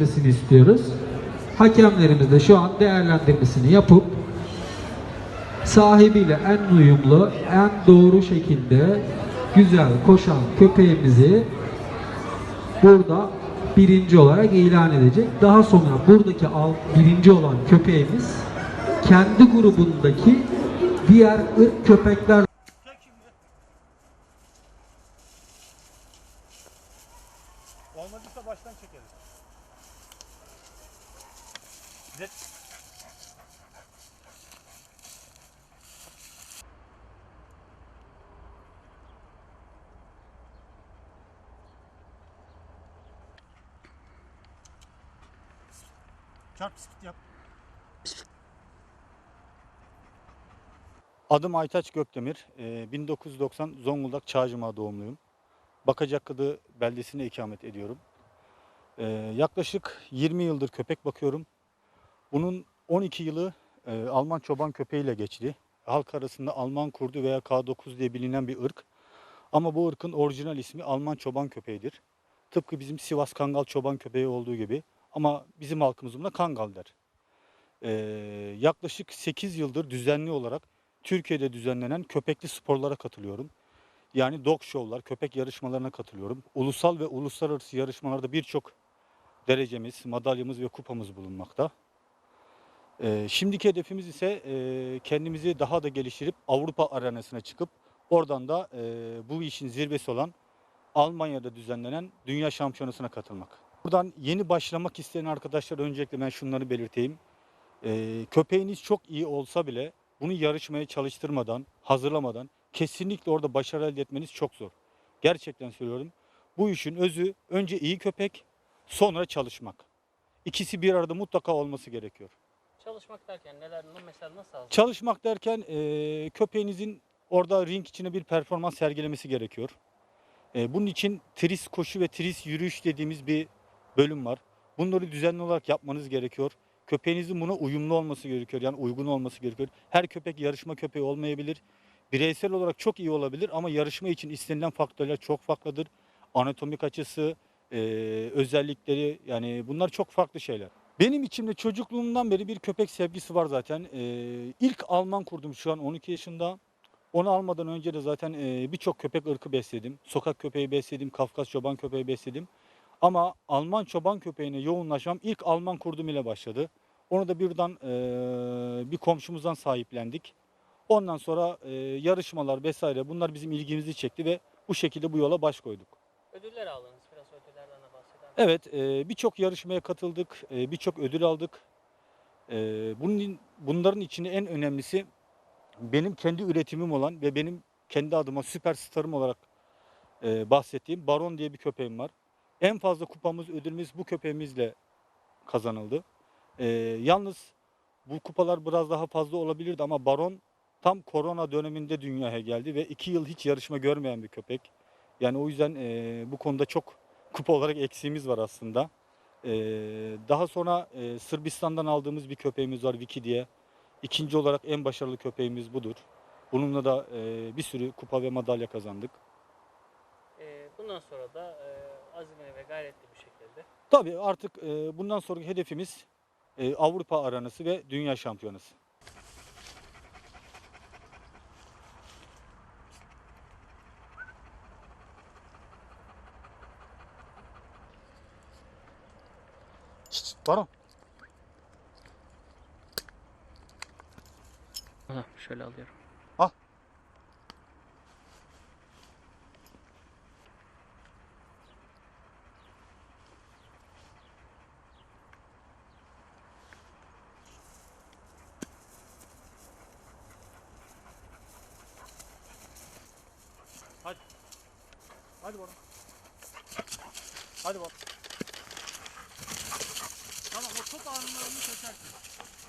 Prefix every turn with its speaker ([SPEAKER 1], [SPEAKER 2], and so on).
[SPEAKER 1] geçmesini istiyoruz. Hakemlerimiz de şu an değerlendirmesini yapıp sahibiyle en uyumlu, en doğru şekilde güzel koşan köpeğimizi burada birinci olarak ilan edecek. Daha sonra buradaki al, birinci olan köpeğimiz kendi grubundaki diğer ırk köpekler
[SPEAKER 2] Zet. Çarp bisiklet yap. Adım Aytaç Gökdemir. Ee, 1990 Zonguldak Çağcıma doğumluyum. Bakacaklığı beldesinde ikamet ediyorum. Ee, yaklaşık 20 yıldır köpek bakıyorum. Bunun 12 yılı e, Alman çoban köpeğiyle geçti. Halk arasında Alman kurdu veya K9 diye bilinen bir ırk. Ama bu ırkın orijinal ismi Alman çoban köpeğidir. Tıpkı bizim Sivas Kangal çoban köpeği olduğu gibi. Ama bizim halkımız buna Kangal der. Ee, yaklaşık 8 yıldır düzenli olarak Türkiye'de düzenlenen köpekli sporlara katılıyorum. Yani dog show'lar, köpek yarışmalarına katılıyorum. Ulusal ve uluslararası yarışmalarda birçok derecemiz, madalyamız ve kupamız bulunmakta. Ee, şimdiki hedefimiz ise e, kendimizi daha da geliştirip Avrupa arenasına çıkıp oradan da e, bu işin zirvesi olan Almanya'da düzenlenen Dünya Şampiyonası'na katılmak. Buradan yeni başlamak isteyen arkadaşlar öncelikle ben şunları belirteyim. Ee, köpeğiniz çok iyi olsa bile bunu yarışmaya çalıştırmadan, hazırlamadan kesinlikle orada başarı elde etmeniz çok zor. Gerçekten söylüyorum. Bu işin özü önce iyi köpek, sonra çalışmak. İkisi bir arada mutlaka olması gerekiyor.
[SPEAKER 3] Çalışmak derken neler mesela nasıl hazır?
[SPEAKER 2] Çalışmak derken eee, köpeğinizin orada ring içine bir performans sergilemesi gerekiyor. Eee, bunun için tris koşu ve tris yürüyüş dediğimiz bir bölüm var. Bunları düzenli olarak yapmanız gerekiyor. Köpeğinizin buna uyumlu olması gerekiyor. Yani uygun olması gerekiyor. Her köpek yarışma köpeği olmayabilir. Bireysel olarak çok iyi olabilir ama yarışma için istenilen faktörler çok farklıdır. Anatomik açısı, eee, özellikleri yani bunlar çok farklı şeyler. Benim içimde çocukluğumdan beri bir köpek sevgisi var zaten. Ee, ilk Alman kurdum şu an 12 yaşında. Onu almadan önce de zaten e, birçok köpek ırkı besledim. Sokak köpeği besledim, Kafkas çoban köpeği besledim. Ama Alman çoban köpeğine yoğunlaşmam ilk Alman kurdum ile başladı. Onu da birden e, bir komşumuzdan sahiplendik. Ondan sonra e, yarışmalar vesaire bunlar bizim ilgimizi çekti ve bu şekilde bu yola baş koyduk.
[SPEAKER 3] Ödüller aldınız. Biraz ödüllerden de bahseder misiniz?
[SPEAKER 2] Evet, e, birçok yarışmaya katıldık, e, birçok ödül aldık. E, bunun bunların içinde en önemlisi benim kendi üretimim olan ve benim kendi adıma süperstarım olarak bahsettiğim Baron diye bir köpeğim var. En fazla kupamız, ödülümüz bu köpeğimizle kazanıldı. Yalnız bu kupalar biraz daha fazla olabilirdi ama Baron tam korona döneminde dünyaya geldi ve iki yıl hiç yarışma görmeyen bir köpek. Yani o yüzden bu konuda çok kupa olarak eksiğimiz var aslında. Ee, daha sonra e, Sırbistan'dan aldığımız bir köpeğimiz var Viki diye. İkinci olarak en başarılı köpeğimiz budur. Bununla da e, bir sürü kupa ve madalya kazandık.
[SPEAKER 3] Ee, bundan sonra da e, azimli ve gayretli bir şekilde
[SPEAKER 2] Tabii artık e, bundan sonraki hedefimiz e, Avrupa aranası ve Dünya Şampiyonası. Şşt, Baron.
[SPEAKER 3] şöyle alıyorum.
[SPEAKER 2] Al. Hadi. Hadi Baron. Hadi Baron. Top ağrılarını kesersin.